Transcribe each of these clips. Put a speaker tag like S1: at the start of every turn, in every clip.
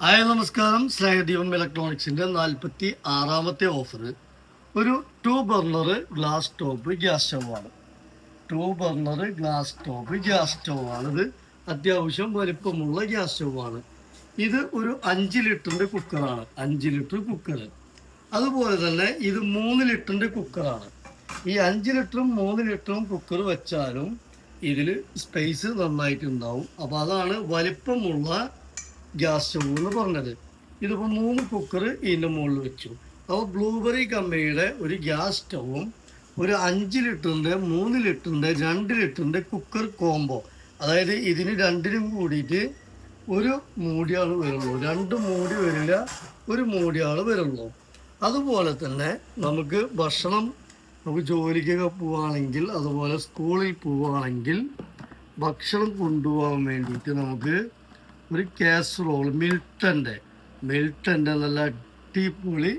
S1: Hi നമസ്കാരം. സ്നേഹദീപം ഇലക്ട്രോണിക്സിന്റെ നാൽപ്പത്തി ആറാമത്തെ ഓഫർ ഒരു two burner glass top gas സ്റ്റൗവാണ് two burner glass top gas സ്റ്റൗവാണ് ഇത് അത്യാവശ്യം വലിപ്പമുള്ള ഗ്യാസ് സ്റ്റൗവാണ് ഇത് ഒരു അഞ്ച് ലിറ്ററിന്റെ കുക്കറാണ് അഞ്ച് ലിറ്റർ കുക്കർ അതുപോലെ തന്നെ ഇത് മൂന്ന് ലിറ്ററിന്റെ കുക്കറാണ് ഈ അഞ്ച് ലിറ്ററും മൂന്ന് ലിറ്ററും കുക്കർ വെച്ചാലും ഇതിൽ സ്പേസ് നന്നായിട്ടുണ്ടാവും. അപ്പോൾ അതാണ് വലിപ്പമുള്ള ഗ്യാസ് സ്റ്റവ് എന്ന് പറഞ്ഞത്. ഇതിപ്പോൾ മൂന്ന് കുക്കർ ഇതിന്റെ മുകളിൽ വെച്ചു. അപ്പോൾ ബ്ലൂബെറി കമ്പനിയുടെ ഒരു ഗ്യാസ് സ്റ്റവും ഒരു അഞ്ച് ലിറ്ററിന്റെ മൂന്ന് ലിറ്ററിന്റെ രണ്ട് ലിറ്ററിന്റെ കുക്കർ കോംബോ അതായത് ഇതിന് രണ്ടിനും കൂടിയിട്ട് ഒരു മൂടിയാൾ വരുള്ളൂ. രണ്ട് മൂടി വരില്ല ഒരു മൂടിയാൾ വരുള്ളൂ. അതുപോലെ തന്നെ നമുക്ക് ഭക്ഷണം നമുക്ക് ജോലിക്കൊക്കെ പോവുകയാണെങ്കിൽ അതുപോലെ സ്കൂളിൽ പോവുകയാണെങ്കിൽ ഭക്ഷണം കൊണ്ടുപോകാൻ വേണ്ടിയിട്ട് നമുക്ക് ഒരു കാസറോൾ മിൽട്ടന്റെ മിൽട്ടന്റെ നല്ല അടിപൊളി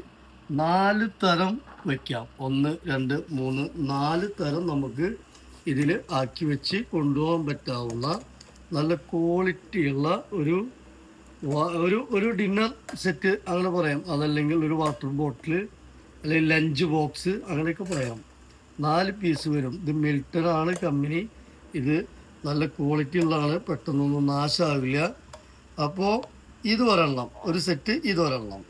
S1: നാല് തരം വയ്ക്കാം ഒന്ന് രണ്ട് മൂന്ന് നാല് തരം നമുക്ക് ഇതിൽ ആക്കി വെച്ച് കൊണ്ടുപോകാൻ പറ്റാവുന്ന നല്ല ക്വാളിറ്റിയുള്ള ഒരു ഒരു ഒരു ഡിന്നർ സെറ്റ് അങ്ങനെ പറയാം. അതല്ലെങ്കിൽ ഒരു വാട്ടർ ബോട്ടിൽ അല്ലെങ്കിൽ ലഞ്ച് ബോക്സ് അങ്ങനെയൊക്കെ പറയാം. നാല് പീസ് വരും. ഇത് മിൽട്ടനാണ് കമ്പനി ഇത് നല്ല ക്വാളിറ്റി ഉള്ളതാണ് പെട്ടെന്നൊന്നും നാശമാവില്ല അപ്പോൾ ഇത് ഒരെണ്ണം ഒരു സെറ്റ് ഇത് ഒരെണ്ണം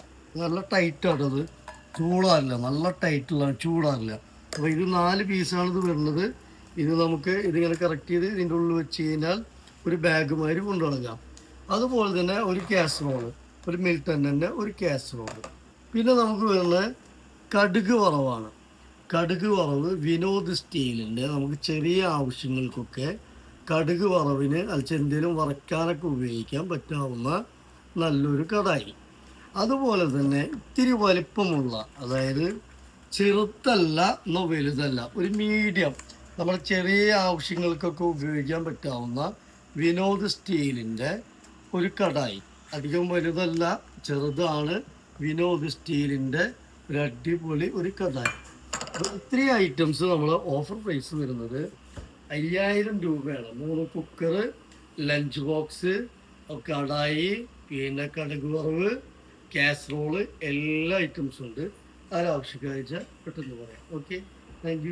S1: നല്ല ടൈറ്റാണ് അത്. ചൂടാറില്ല നല്ല ടൈറ്റുള്ള ചൂടാറില്ല അപ്പോൾ ഇത് നാല് പീസാണ് ഇത് വരുന്നത്. ഇത് നമുക്ക് ഇതിങ്ങനെ കറക്റ്റ് ചെയ്ത് ഇതിന്റെ ഉള്ളിൽ വെച്ച് കഴിഞ്ഞാൽ ഒരു ബാഗ് മാതിരി കൊണ്ടുനടങ്ങാം അതുപോലെ തന്നെ ഒരു കാസറോൾ ഒരു മിൽട്ടന്റെ ഒരു കാസറോൾ പിന്നെ നമുക്ക് വരുന്നത് കടുക് വറവാണ്. കടുക് വറവ് വിനോദ് സ്റ്റീലിന്റെ നമുക്ക് ചെറിയ ആവശ്യങ്ങൾക്കൊക്കെ കടുക് വറവിന് അൽച്ചെന്തേലും വറക്കാനൊക്കെ ഉപയോഗിക്കാൻ പറ്റാവുന്ന നല്ലൊരു കടായി. അതുപോലെ തന്നെ ഇത്തിരി വലിപ്പമുള്ള അതായത് ചെറുത്തല്ല എന്നോ വലുതല്ല ഒരു മീഡിയം നമ്മുടെ ചെറിയ ആവശ്യങ്ങൾക്കൊക്കെ ഉപയോഗിക്കാൻ പറ്റാവുന്ന വിനോദ് സ്റ്റീലിന്റെ ഒരു കടായി. അധികം വലുതല്ല ചെറുതാണ് വിനോദ് സ്റ്റീലിന്റെ ഒരു അടിപൊളി ഒരു കടായി. ഇത്രയും ഐറ്റംസ് നമ്മൾ ഓഫർ പ്രൈസ് വരുന്നത് അയ്യായിരം രൂപയാണ്. മൂന്ന് കുക്കർ ലഞ്ച് ബോക്സ് കടായി പിന്നെ കടുക് വറവ് കാസറോൾ എല്ലാ ഐറ്റംസും ഉണ്ട്. ആരാവശ്യക്കാഴ്ച പെട്ടെന്ന് പറയാം. Okay thank